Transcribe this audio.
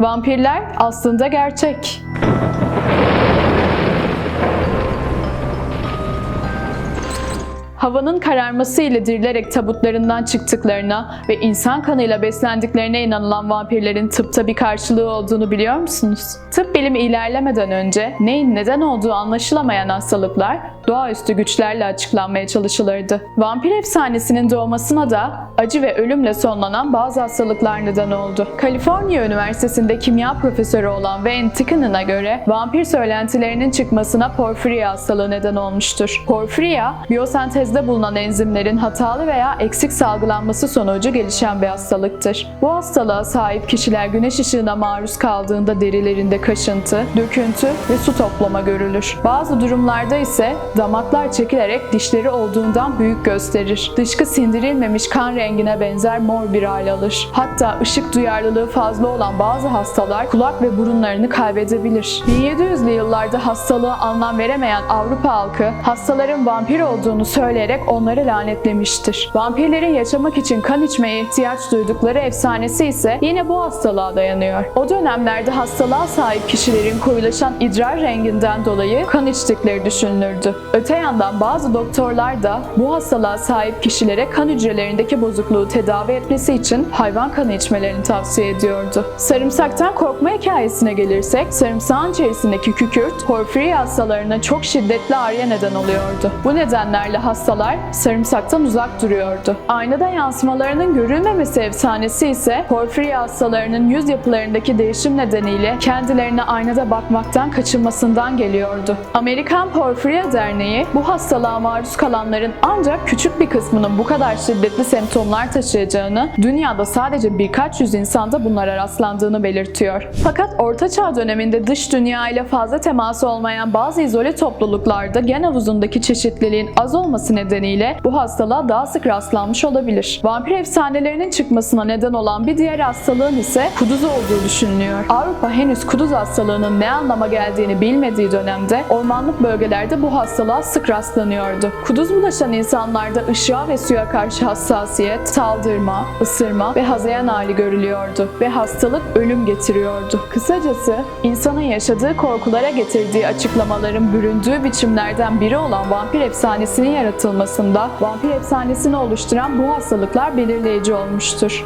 Vampirler aslında gerçek. Havanın kararması ile dirilerek tabutlarından çıktıklarına ve insan kanıyla beslendiklerine inanılan vampirlerin tıpta bir karşılığı olduğunu biliyor musunuz? Tıp bilimi ilerlemeden önce neyin neden olduğu anlaşılamayan hastalıklar doğaüstü güçlerle açıklanmaya çalışılırdı. Vampir efsanesinin doğmasına da acı ve ölümle sonlanan bazı hastalıklar neden oldu. Kaliforniya Üniversitesi'nde kimya profesörü olan Wayne Ticken'ına göre vampir söylentilerinin çıkmasına porfiriya hastalığı neden olmuştur. Porfiriya, biyosentezde bulunan enzimlerin hatalı veya eksik salgılanması sonucu gelişen bir hastalıktır. Bu hastalığa sahip kişiler güneş ışığına maruz kaldığında derilerinde kaşıntı, döküntü ve su toplama görülür. Bazı durumlarda ise damaklar çekilerek dişleri olduğundan büyük gösterir. Dışkı sindirilmemiş kan rengine benzer mor bir hal alır. Hatta ışık duyarlılığı fazla olan bazı hastalar kulak ve burunlarını kaybedebilir. 1700'lü yıllarda hastalığa anlam veremeyen Avrupa halkı hastaların vampir olduğunu söyleyerek onları lanetlemiştir. Vampirlerin yaşamak için kan içmeye ihtiyaç duydukları efsanesi ise yine bu hastalığa dayanıyor. O dönemlerde hastalığa sahip kişilerin koyulaşan idrar renginden dolayı kan içtikleri düşünülürdü. Öte yandan bazı doktorlar da bu hastalığa sahip kişilere kan hücrelerindeki bozukluğu tedavi etmesi için hayvan kanı içmelerini tavsiye ediyordu. Sarımsaktan korkma hikayesine gelirsek, sarımsağın içerisindeki kükürt, porfiri hastalarına çok şiddetli ağrıya neden oluyordu. Bu nedenlerle hastalar sarımsaktan uzak duruyordu. Aynada yansımalarının görülmemesi efsanesi ise porfiri hastalarının yüz yapılarındaki değişim nedeniyle kendilerine aynada bakmaktan kaçınmasından geliyordu. Amerikan Porfiriya Derneği bu hastalığa maruz kalanların ancak küçük bir kısmının bu kadar şiddetli semptomlar taşıyacağını, dünyada sadece birkaç yüz insanda bunlara rastlandığını belirtiyor. Fakat Orta Çağ döneminde dış dünya ile fazla teması olmayan bazı izole topluluklarda gen havuzundaki çeşitliliğin az olması nedeniyle bu hastalığa daha sık rastlanmış olabilir. Vampir efsanelerinin çıkmasına neden olan bir diğer hastalığın ise kuduz olduğu düşünülüyor. Avrupa henüz kuduz hastalığının ne anlama geldiğini bilmediği dönemde ormanlık bölgelerde bu hastalığa sık rastlanıyordu. Kuduz bulaşan insanlarda ışığa ve suya karşı hassasiyet, saldırma, ısırma ve hazeyan hali görülüyordu ve hastalık ölüm getiriyordu. Kısacası insanın yaşadığı korkulara getirdiği açıklamaların büründüğü biçimlerden biri olan vampir efsanesinin yaratılmasında vampir efsanesini oluşturan bu hastalıklar belirleyici olmuştur.